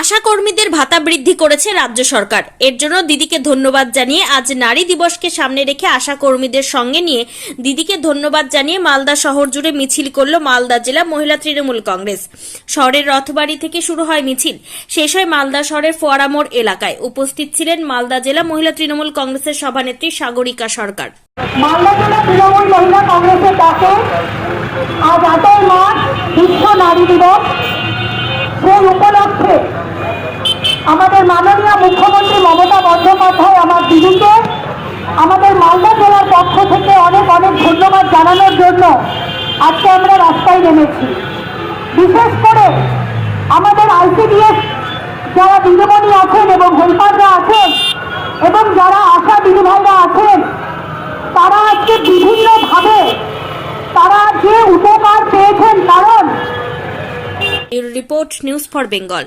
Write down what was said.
আশা কর্মীদের ভাতা বৃদ্ধি করেছে রাজ্য সরকার। এর জন্য দিদিকে ধন্যবাদ জানিয়ে আজ নারী দিবসকে সামনে রেখে আশা কর্মীদের সঙ্গে নিয়ে দিদিকে ধন্যবাদ জানিয়ে মালদা শহর জুড়ে মিছিল করল মালদা জেলা মহিলা তৃণমূল কংগ্রেস। শহরের রথবাড়ি থেকে শুরু হয় মিছিল। শেষ হয় মালদা শহরের ফোয়ারামোড় এলাকায়। উপস্থিত ছিলেন মালদা জেলা মহিলা তৃণমূল কংগ্রেসের সভানেত্রী সাগরিকা সরকার। মালদা জেলা তৃণমূল মহিলা কংগ্রেসের আজ আটই মার্চ বিশ্ব নারী দিবস। সেই আমাদের মাননীয় মুখ্যমন্ত্রী মমতা বন্দ্যোপাধ্যায়, আমার দিদিকে, আমাদের মালদা জেলার পক্ষ থেকে অনেক অনেক ধন্যবাদ জানানোর জন্য আজকে আমরা রাস্তায় নেমেছি। বিশেষ করে আমাদের আইসিডিএস যারা দিদিমণি আছেন এবং হেল্পাররা আছেন এবং যারা আশা দিদিভাইরা আছেন, তারা আজকে বিভিন্নভাবে, তারা যে উপকার পেয়েছেন কারণ রিপোর্ট নিউজ ফর বেঙ্গল।